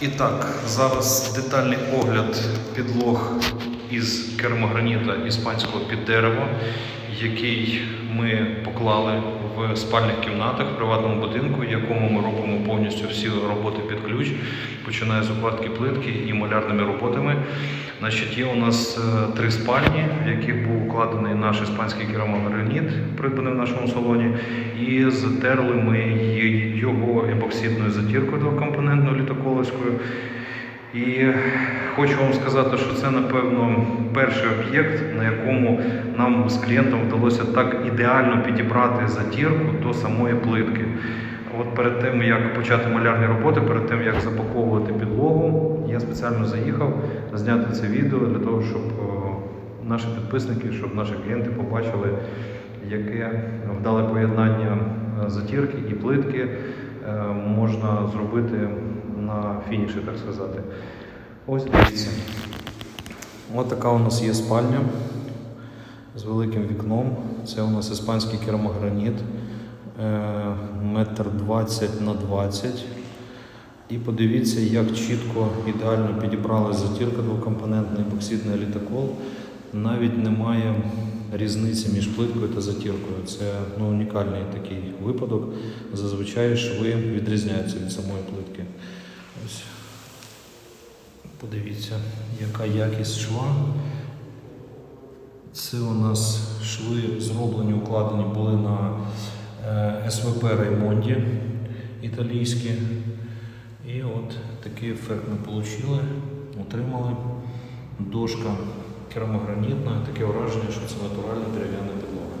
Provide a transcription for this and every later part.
І так, зараз детальний огляд підлог із кермограніта іспанського під дерево, який ми поклали в спальних кімнатах в приватному будинку, якому ми робимо повністю всі роботи під ключ, починає з укладки плитки і малярними роботами. Значить, є у нас е, три спальні, в яких був укладений наш іспанський керамограніт, придбаний в нашому салоні, і затерли ми його епоксидною затіркою двокомпонентною літоколовською. І хочу вам сказати, що це, напевно, перший об'єкт, на якому нам з клієнтом вдалося так ідеально підібрати затірку до самої плитки. От перед тим, як почати малярні роботи, перед тим, як запаковувати підлогу, я спеціально заїхав зняти це відео для того, щоб наші підписники, щоб наші клієнти побачили, яке вдале поєднання е, затірки і плитки е, можна зробити на фініші, так сказати. Ось дивіться. Ось така у нас є спальня з великим вікном. Це у нас іспанський керамограніт, е, метр 20 на 20. І подивіться, як чітко, ідеально підібрала затірка двокомпонентний епоксидний літокол. Навіть немає різниці між плиткою та затіркою. Це ну, унікальний такий випадок. Зазвичай шви відрізняються від самої плитки. Ось. Подивіться, яка якість шва. Це у нас шви зроблені, укладені були на е, СВП Раймонді італійські. І от такий ефект ми отримали, отримали. Дошка керамогранітна, таке враження, що це натуральна дерев'яна підлога.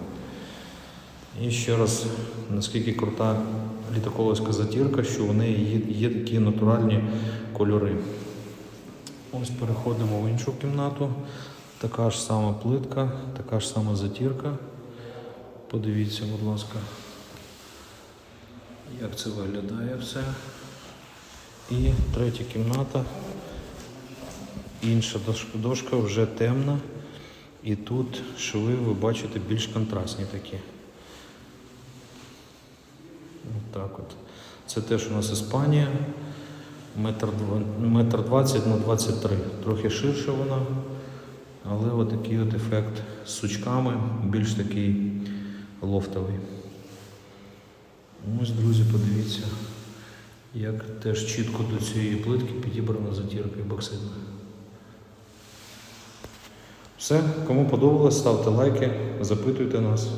І ще раз, наскільки крута літоколовська затірка, що в неї є, є такі натуральні кольори. Ось переходимо в іншу кімнату. Така ж сама плитка, така ж сама затірка. Подивіться, будь ласка, як це виглядає все. І третя кімната. Інша дошка вже темна. І тут шви ви бачите більш контрастні такі. От так от. Це теж у нас Іспанія. Метр, два- 20 на 23. Трохи ширша вона. Але от такий от ефект з сучками, більш такий лофтовий. Ось, друзі, подивіться, як теж чітко до цієї плитки підібрана затірка боксидна. Все, кому подобалось, ставте лайки, запитуйте нас.